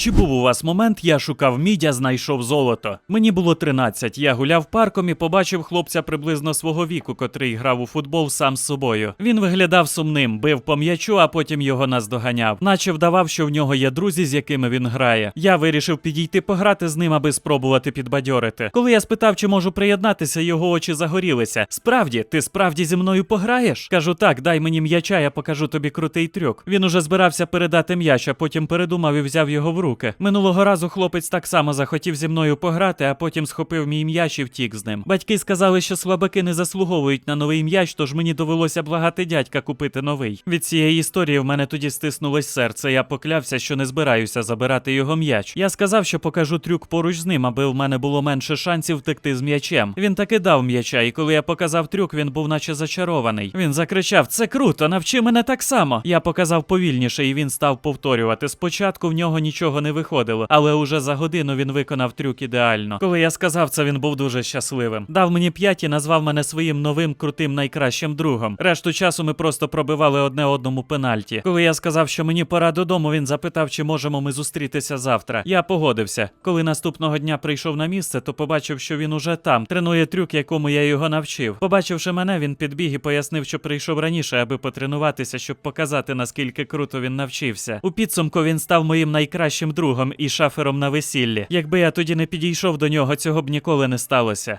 Чи був у вас момент, я шукав мідя, знайшов золото? Мені було 13, я гуляв парком і побачив хлопця приблизно свого віку, котрий грав у футбол сам з собою. Він виглядав сумним, бив по м'ячу, а потім його наздоганяв. Наче вдавав, що в нього є друзі, з якими він грає. Я вирішив підійти пограти з ним, аби спробувати підбадьорити. Коли я спитав, чи можу приєднатися, його очі загорілися. Справді, ти справді зі мною пограєш? Кажу, так, дай мені м'яча, я покажу тобі крутий трюк. Він уже збирався передати м'яч, а потім передумав і взяв його в руки. Минулого разу хлопець так само захотів зі мною пограти, а потім схопив мій м'яч і втік з ним. Батьки сказали, що слабаки не заслуговують на новий м'яч, тож мені довелося благати дядька купити новий. Від цієї історії в мене тоді стиснулось серце. Я поклявся, що не збираюся забирати його м'яч. Я сказав, що покажу трюк поруч з ним, аби в мене було менше шансів втекти з м'ячем. Він таки дав м'яча, і коли я показав трюк, він був наче зачарований. Він закричав: Це круто, навчи мене так само. Я показав повільніше, і він став повторювати. Спочатку в нього нічого не виходило, але уже за годину він виконав трюк ідеально. Коли я сказав це, він був дуже щасливим. Дав мені п'ять і назвав мене своїм новим крутим найкращим другом. Решту часу ми просто пробивали одне одному пенальті. Коли я сказав, що мені пора додому, він запитав, чи можемо ми зустрітися завтра. Я погодився. Коли наступного дня прийшов на місце, то побачив, що він уже там, тренує трюк, якому я його навчив. Побачивши мене, він підбіг і пояснив, що прийшов раніше, аби потренуватися, щоб показати, наскільки круто він навчився. У підсумку він став моїм найкращим другом і шафером на весіллі. Якби я тоді не підійшов до нього, цього б ніколи не сталося.